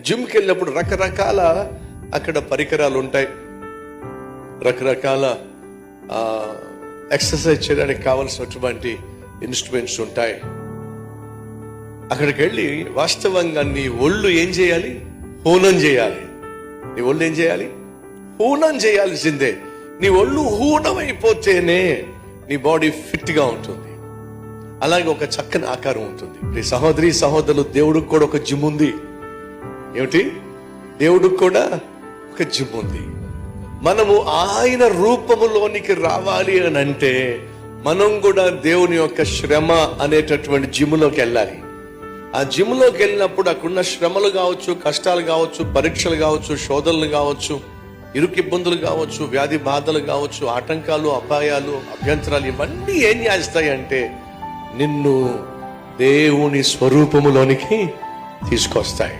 జిమ్కి వెళ్ళినప్పుడు రకరకాల అక్కడ పరికరాలు ఉంటాయి రకరకాల ఎక్సర్సైజ్ చేయడానికి కావలసినటువంటి ఇన్స్ట్రుమెంట్స్ ఉంటాయి. అక్కడికి వెళ్ళి వాస్తవంగా నీ ఒళ్ళు ఏం చేయాలి? హూనం చేయాలి. నీ ఒళ్ళు ఏం చేయాలి? హూనం చేయాల్సిందే. నీ ఒళ్ళు హూనం అయిపోతేనే నీ బాడీ ఫిట్గా ఉంటుంది. అలాగే ఒక చక్కని ఆకారం ఉంటుంది. నీ సహోదరి సహోదరులు దేవుడికి కూడా ఒక జిమ్ ఉంది. ఏమిటి? దేవుడికి కూడా ఒక జిమ్ ఉంది. మనము ఆయన రూపములోనికి రావాలి అని అంటే మనం కూడా దేవుని యొక్క శ్రమ అనేటటువంటి జిమ్లోకి వెళ్ళాలి. ఆ జిమ్లోకి వెళ్ళినప్పుడు అక్కడున్న శ్రమలు కావచ్చు కష్టాలు కావచ్చు పరీక్షలు కావచ్చు శోధనలు కావచ్చు ఇరుకు ఇబ్బందులు కావచ్చు వ్యాధి బాధలు కావచ్చు ఆటంకాలు అపాయాలు అభ్యంతరాలు ఇవన్నీ ఏం చేస్తాయంటే నిన్ను దేవుని స్వరూపములోనికి తీసుకొస్తాయి.